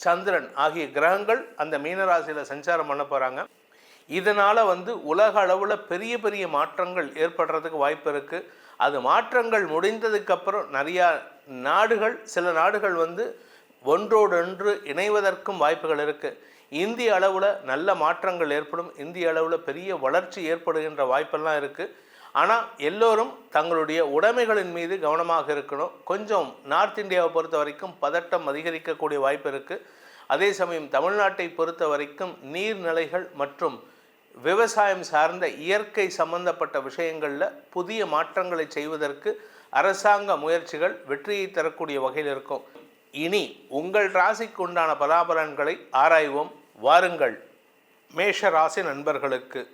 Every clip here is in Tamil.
சந்திரன் ஆகிய கிரகங்கள் அந்த மீனராசியில் சஞ்சாரம் பண்ண போகிறாங்க இதனால் வந்து உலக அளவில் பெரிய பெரிய மாற்றங்கள் ஏற்படுறதுக்கு வாய்ப்பு இருக்குது அது மாற்றங்கள் முடிந்ததுக்கப்புறம் நிறையா நாடுகள் சில நாடுகள் வந்து ஒன்றோடொன்று இணைவதற்கும் வாய்ப்புகள் இருக்குது இந்திய அளவில் நல்ல மாற்றங்கள் ஏற்படும். இந்திய அளவில் பெரிய வளர்ச்சி ஏற்படுகின்ற வாய்ப்பெல்லாம் இருக்குது ஆனால் எல்லோரும் தங்களுடைய உடைமைகளின் மீது கவனமாக இருக்கணும். கொஞ்சம் நார்த் இந்தியாவை பொறுத்த வரைக்கும் பதட்டம் அதிகரிக்கக்கூடிய வாய்ப்பு இருக்குது அதே சமயம் தமிழ்நாட்டை பொறுத்த வரைக்கும் நீர்நிலைகள் மற்றும் விவசாயம் சார்ந்த இயற்கை சம்பந்தப்பட்ட விஷயங்களில் புதிய மாற்றங்களை செய்வதற்கு அரசாங்க முயற்சிகள் வெற்றியை தரக்கூடிய வகையில் இருக்கும். இனி உங்கள் ராசிக்கு உண்டான பலாபலன்களை ஆராய்வோம். வாருங்கள். மேஷராசி நண்பர்களுக்கு.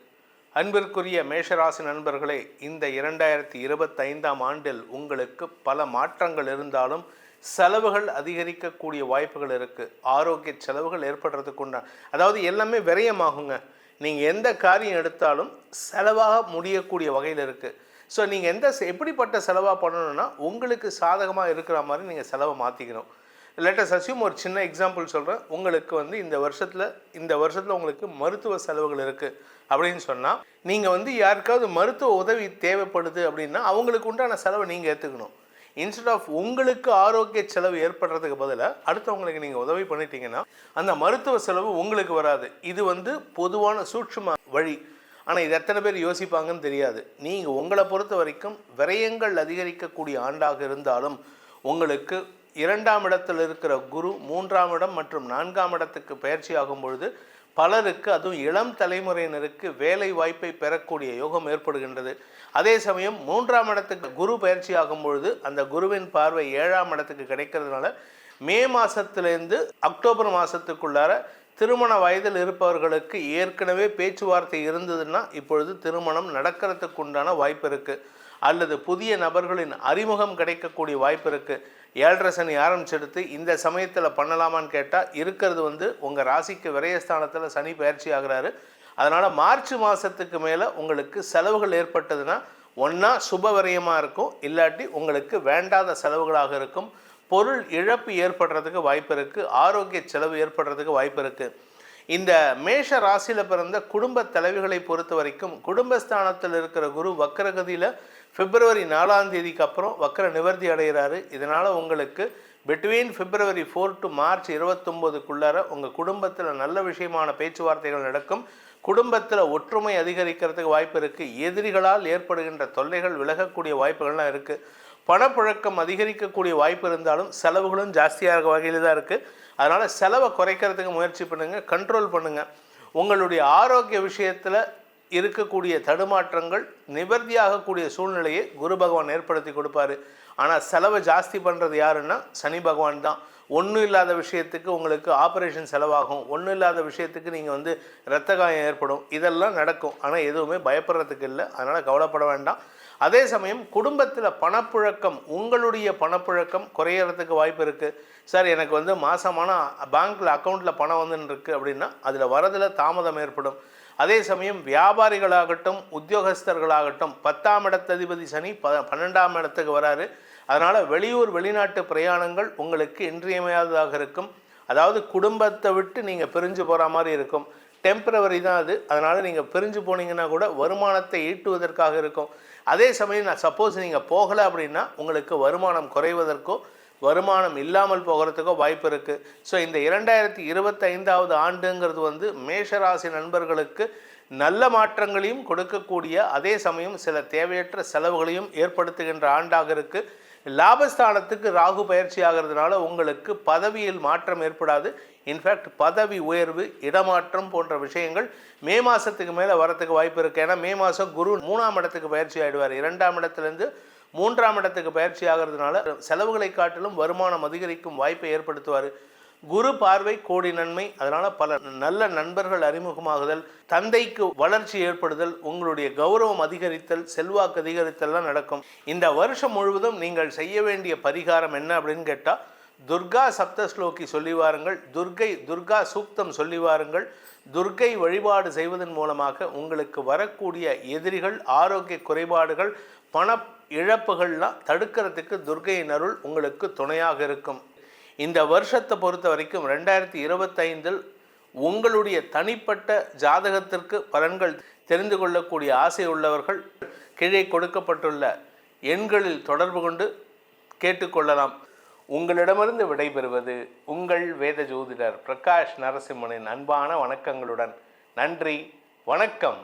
அன்பிற்குரிய மேஷராசி நண்பர்களே இந்த இரண்டாயிரத்தி இருபத்தைந்தாம் ஆண்டில் உங்களுக்கு பல மாற்றங்கள் இருந்தாலும் செலவுகள் அதிகரிக்கக்கூடிய வாய்ப்புகள் இருக்குது ஆரோக்கிய செலவுகள் ஏற்படுறதுக்கு உண்டான அதாவது எல்லாமே விரயமாகுங்க. நீங்கள் எந்த காரியம் எடுத்தாலும் செலவாக முடியக்கூடிய வகையில் இருக்குது ஸோ நீங்கள் எந்த எப்படிப்பட்ட செலவாக பண்ணணும்னா உங்களுக்கு சாதகமாக இருக்கிற மாதிரி நீங்கள் செலவை மாற்றிக்கணும் லேட்டஸ் அசியூம் ஒரு சின்ன எக்ஸாம்பிள் சொல்கிறேன் உங்களுக்கு வந்து இந்த வருஷத்தில் இந்த வருஷத்தில் உங்களுக்கு மருத்துவ செலவுகள் இருக்குது அப்படின்னு சொன்னால் நீங்கள் வந்து யாருக்காவது மருத்துவ உதவி தேவைப்படுது அப்படின்னா அவங்களுக்கு உண்டான செலவை நீங்கள் ஏற்றுக்கணும் இன்ஸ்டெட் ஆஃப் உங்களுக்கு ஆரோக்கிய செலவு ஏற்படுறதுக்கு பதிலாக அடுத்தவங்களுக்கு நீங்கள் உதவி பண்ணிட்டீங்கன்னா அந்த மருத்துவ செலவு உங்களுக்கு வராது. இது வந்து பொதுவான சூட்சும வழி. ஆனால் இது எத்தனை பேர் யோசிப்பாங்கன்னு தெரியாது. நீங்கள் உங்களை பொறுத்த வரைக்கும் விரயங்கள் அதிகரிக்கக்கூடிய ஆண்டாக இருந்தாலும் உங்களுக்கு இரண்டாம் இடத்தில் இருக்கிற குரு மூன்றாம் இடம் மற்றும் நான்காம் இடத்துக்கு பயிற்சி ஆகும் பொழுது பலருக்கு அதுவும் இளம் தலைமுறையினருக்கு வேலை வாய்ப்பை பெறக்கூடிய யோகம் ஏற்படுகின்றது. அதே சமயம் மூன்றாம் இடத்துக்கு குரு பயிற்சி ஆகும் பொழுது அந்த குருவின் பார்வை ஏழாம் இடத்துக்கு கிடைக்கிறதுனால மே மாதத்துலேருந்து அக்டோபர் மாதத்துக்குள்ளார திருமண வயதில் இருப்பவர்களுக்கு ஏற்கனவே பேச்சுவார்த்தை இருந்ததுன்னா இப்பொழுது திருமணம் நடக்கிறதுக்கு உண்டான வாய்ப்பு இருக்குது அல்லது புதிய நபர்களின் அறிமுகம் கிடைக்கக்கூடிய வாய்ப்பு இருக்குது ஏழரை சனி ஆரம்பிச்செடுத்து இந்த சமயத்தில் பண்ணலாமான்னு கேட்டால் இருக்கிறது வந்து உங்கள் ராசிக்கு விரயஸ்தானத்தில் சனி பயிற்சி ஆகுறாரு. அதனால் மார்ச் மாதத்துக்கு மேலே உங்களுக்கு செலவுகள் ஏற்பட்டதுன்னா ஒன்றா சுப விரயமாக இருக்கும். இல்லாட்டி உங்களுக்கு வேண்டாத செலவுகளாக இருக்கும். பொருள் இழப்பு ஏற்படுறதுக்கு வாய்ப்பு இருக்குது ஆரோக்கிய செலவு ஏற்படுறதுக்கு வாய்ப்பு இருக்குது இந்த மேஷ ராசியில் பிறந்த குடும்ப தலைவிகளை பொறுத்த வரைக்கும் குடும்பஸ்தானத்தில் இருக்கிற குரு வக்கரகதியில் பிப்ரவரி நாலாம் தேதிக்கு அப்புறம் வக்கர நிவர்த்தி அடைகிறாரு. இதனால் உங்களுக்கு between February four to March இருபத்தொம்போதுக்குள்ளார உங்கள் குடும்பத்தில் நல்ல விஷயமான பேச்சுவார்த்தைகள் நடக்கும். குடும்பத்தில் ஒற்றுமை அதிகரிக்கிறதுக்கு வாய்ப்பு இருக்குது எதிரிகளால் ஏற்படுகின்ற தொல்லைகள் விலகக்கூடிய வாய்ப்புகள்லாம் இருக்குது பணப்புழக்கம் அதிகரிக்கக்கூடிய வாய்ப்பு இருந்தாலும் செலவுகளும் ஜாஸ்தியாக வகையில் தான் இருக்குது அதனால் செலவை குறைக்கிறதுக்கு முயற்சி பண்ணுங்கள் கண்ட்ரோல் பண்ணுங்கள் உங்களுடைய ஆரோக்கிய விஷயத்தில் இருக்கக்கூடிய தடுமாற்றங்கள் நிவர்த்தியாகக்கூடிய சூழ்நிலையை குரு பகவான் ஏற்படுத்தி கொடுப்பாரு. ஆனால் செலவை ஜாஸ்தி பண்ணுறது யாருன்னா சனி பகவான் தான். ஒன்றும் இல்லாத விஷயத்துக்கு உங்களுக்கு ஆப்ரேஷன் செலவாகும். ஒன்றும் இல்லாத விஷயத்துக்கு நீங்கள் வந்து இரத்த காயம் ஏற்படும். இதெல்லாம் நடக்கும். ஆனால் எதுவுமே பயப்படுறதுக்கு இல்லை. அதனால் கவலைப்பட வேண்டாம். அதே சமயம் குடும்பத்தில் பணப்புழக்கம் உங்களுடைய பணப்புழக்கம் குறையறதுக்கு வாய்ப்பு இருக்குது சார் எனக்கு வந்து மாதமான பேங்க்கில் அக்கௌண்ட்டில் பணம் வந்துன்னு இருக்குது அப்படின்னா அதில் வரதில் தாமதம் ஏற்படும். அதே சமயம் வியாபாரிகளாகட்டும் உத்தியோகஸ்தர்களாகட்டும் பத்தாம் இடத்ததிபதி சனி ப பன்னெண்டாம் இடத்துக்கு வராரு. அதனால் வெளியூர் வெளிநாட்டு பிரயாணங்கள் உங்களுக்கு இன்றியமையாததாக இருக்கும். அதாவது குடும்பத்தை விட்டு நீங்கள் பிரிஞ்சு போகிற மாதிரி இருக்கும். டெம்பரவரி தான் அது. அதனால் நீங்கள் பிரிஞ்சு போனீங்கன்னா கூட வருமானத்தை ஈட்டுவதற்காக இருக்கும். அதே சமயம் நான் சப்போஸ் நீங்கள் போகலை அப்படின்னா உங்களுக்கு வருமானம் குறைவதற்கோ வருமானம் இல்லாமல் போகிறதுக்கோ வாய்ப்பு இருக்குது ஸோ இந்த இரண்டாயிரத்தி இருபத்தைந்தாவது ஆண்டுங்கிறது வந்து மேஷராசி நண்பர்களுக்கு நல்ல மாற்றங்களையும் கொடுக்கக்கூடிய அதே சமயம் சில தேவையற்ற செலவுகளையும் ஏற்படுத்துகின்ற ஆண்டாக இருக்குது லாபஸ்தானத்துக்கு ராகு பயிற்சி ஆகிறதுனால உங்களுக்கு பதவியில் மாற்றம் ஏற்படாது. இன்ஃபேக்ட் பதவி உயர்வு இடமாற்றம் போன்ற விஷயங்கள் மே மாதத்துக்கு மேலே வரத்துக்கு வாய்ப்பு இருக்குது ஏன்னா மே மாதம் குரு மூணாம் இடத்துக்கு பயிற்சி ஆகிடுவார் இரண்டாம் இடத்துலேருந்து மூன்றாம் இடத்துக்கு பயிற்சி ஆகிறதுனால செலவுகளை காட்டிலும் வருமானம் அதிகரிக்கும் வாய்ப்பை ஏற்படுத்துவார். குரு பார்வை கோடி நன்மை அதனால் பல நல்ல நண்பர்கள் அறிமுகமாகுதல் தந்தைக்கு வளர்ச்சி ஏற்படுதல் உங்களுடைய கௌரவம் அதிகரித்தல் செல்வாக்கு அதிகரித்தல்லாம் நடக்கும். இந்த வருஷம் முழுவதும் நீங்கள் செய்ய வேண்டிய பரிகாரம் என்ன அப்படின்னு கேட்டால் துர்கா சப்தஸ்லோகி சொல்லி வாருங்கள் துர்கை துர்கா சூக்தம் சொல்லி வாருங்கள் துர்கை வழிபாடு செய்வதன் மூலமாக உங்களுக்கு வரக்கூடிய எதிரிகள் ஆரோக்கிய குறைபாடுகள் பண இழப்புகள்லாம் தடுக்கிறதுக்கு துர்கையின் அருள் உங்களுக்கு துணையாக இருக்கும். இந்த வருஷத்தை பொறுத்த வரைக்கும் ரெண்டாயிரத்தி இருபத்தைந்தில் உங்களுடைய தனிப்பட்ட ஜாதகத்திற்கு பலன்கள் தெரிந்து கொள்ளக்கூடிய ஆசை உள்ளவர்கள் கீழே கொடுக்கப்பட்டுள்ள எண்களில் தொடர்பு கொண்டு கேட்டுக்கொள்ளலாம். உங்களிடமிருந்து விடைபெறுவது உங்கள் வேத ஜோதிடர் பிரகாஷ் நரசிம்மனின் அன்பான வணக்கங்களுடன். நன்றி வணக்கம்.